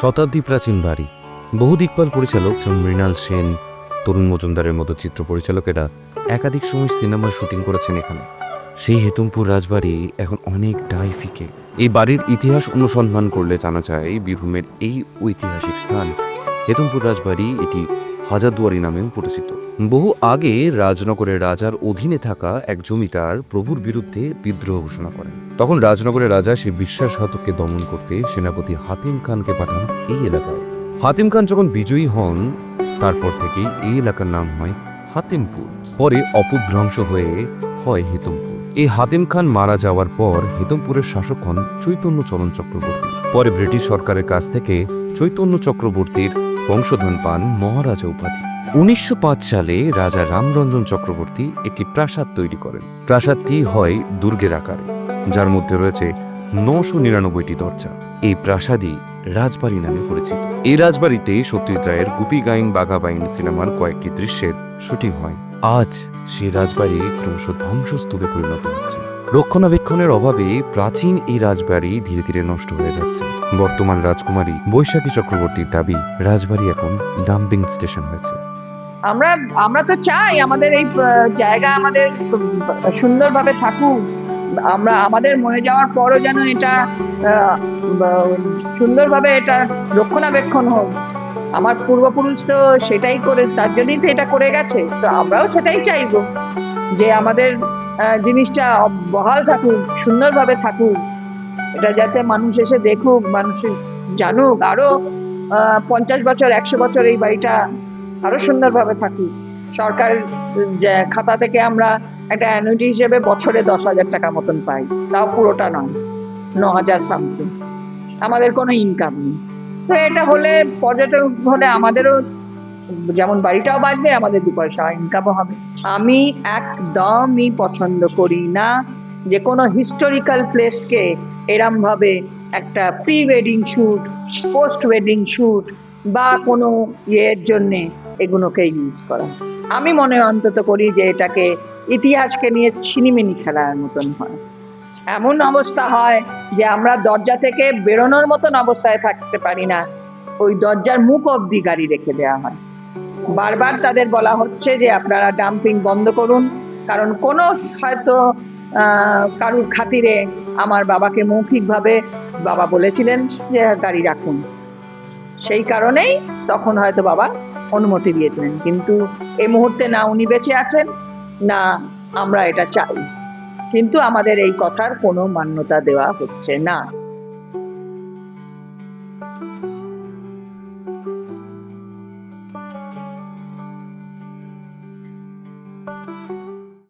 শতাব্দী প্রাচীন বাড়ি। বহু দিকপাল পরিচালক যেমন মৃণাল সেন, তরুণ মজুমদারের মতো চিত্র পরিচালকেরা একাধিক সময় সিনেমার শুটিং করেছেন এখানে। সেই হেতুমপুর রাজবাড়ি এখন অনেকটাই ফিকে। এই বাড়ির ইতিহাস অনুসন্ধান করলে জানা যায় বীরভূমের এই ঐতিহাসিক স্থান। হেতুমপুর রাজবাড়ি এটি হাজারদুয়ারি নামেও পরিচিত। বহু আগে রাজনগরের রাজার অধীনে থাকা এক জমিদার প্রভুর বিরুদ্ধে বিদ্রোহ ঘোষণা করেন। তখন রাজনগরের রাজা সেই বিশ্বাসঘাতককে দমন করতে সেনাপতি হাতিম খানকে পাঠান এই এলাকায়। হাতিম খান যখন বিজয়ী হন, তারপর থেকেই এই এলাকার নাম হয় হাতিমপুর। পরে অপভ্রংশ হয়ে হয় হেতমপুর। এই হাতিম খান মারা যাওয়ার পর হেতমপুরের শাসক হন চৈতন্য চরণ চক্রবর্তী। পরে ব্রিটিশ সরকারের কাছ থেকে চৈতন্য চক্রবর্তীর বংশধন পান মহারাজা উপাধি। উনিশশো পাঁচ সালে রাজা রামরঞ্জন চক্রবর্তী একটি প্রাসাদ তৈরি করেন। প্রাসাদটি হয় দুর্গের আকারে, যার মধ্যে রয়েছে নশো নিরানব্বইটি দরজা। এই প্রাসাদই রাজবাড়ি নামে পরিচিত। এই রাজবাড়িতে সত্যজিৎ রায়ের গুপি গাইন বাঘাবাইন সিনেমার কয়েকটি দৃশ্যের শুটিং হয়। আজ সেই রাজবাড়ি ক্রমশ ধ্বংসস্তূপে পরিণত হচ্ছে। রক্ষণাবেক্ষণের অভাবে প্রাচীন এই রাজবাড়ি ধীরে ধীরে নষ্ট হয়ে যাচ্ছে। বর্তমান রাজকুমারী বৈশাখী চক্রবর্তীর দাবি, রাজবাড়ি এখন ডাম্পিং স্টেশন হয়েছে। আমরা আমরা তো চাই আমাদের এই জায়গা আমাদের সুন্দরভাবে থাকুক। আমরা, আমাদের মনে যাওয়ার পরও যেন এটা সুন্দরভাবে এটা রক্ষণাবেক্ষণ হোক। আমার পূর্বপুরুষ তো সেটাই করে, তার জন্যই তো এটা করে গেছে। তো আমরাও সেটাই চাইব যে আমাদের জিনিসটা বহাল থাকুক, সুন্দরভাবে থাকুক, এটা যাতে মানুষ এসে দেখুক, মানুষ জানুক, আরও পঞ্চাশ বছর, একশো বছর এই বাড়িটা আরও সুন্দরভাবে থাকুক। সরকার খাতা থেকে আমরা একটা অ্যানুইটি হিসেবে বছরে দশ হাজার টাকা মতন পাই, তাও পুরোটা নয়, ন হাজার সামথিং আমাদের কোনো ইনকাম নেই। তো এটা হলে পর্যটক হলে আমাদেরও যেমন বাড়িটাও বাঁচবে, আমাদের দু পয়সা ইনকামও হবে। আমি একদমই পছন্দ করি না যে কোনো হিস্টোরিক্যাল প্লেসকে এরমভাবে একটা pre wedding shoot post wedding shoot বা কোনো ইয়ের জন্যে এগুলোকে ইউজ করা। আমি মনে অন্তত করি যে এটাকে ইতিহাসকে নিয়ে ছিনিমিনি খেলার মতন হয়। এমন অবস্থা হয় যে আমরা দরজা থেকে বেরোনোর মতন অবস্থায় থাকতে পারি না। ওই দরজার মুখ অবধি গাড়ি রেখে দেওয়া হয়। বারবার তাদের বলা হচ্ছে যে আপনারা ডাম্পিং বন্ধ করুন, কারণ কোনো হয়তো কারুর খাতিরে আমার বাবাকে মৌখিকভাবে বাবা বলেছিলেন যে গাড়ি রাখুন। সেই কারণেই তখন হয়তো বাবা অনুমতি দিয়েছিলেন, কিন্তু এই মুহূর্তে না উনি বেঁচে আছেন, না আমরা এটা চাই। কিন্তু আমাদের এই কথার কোনো মান্যতা দেওয়া হচ্ছে না।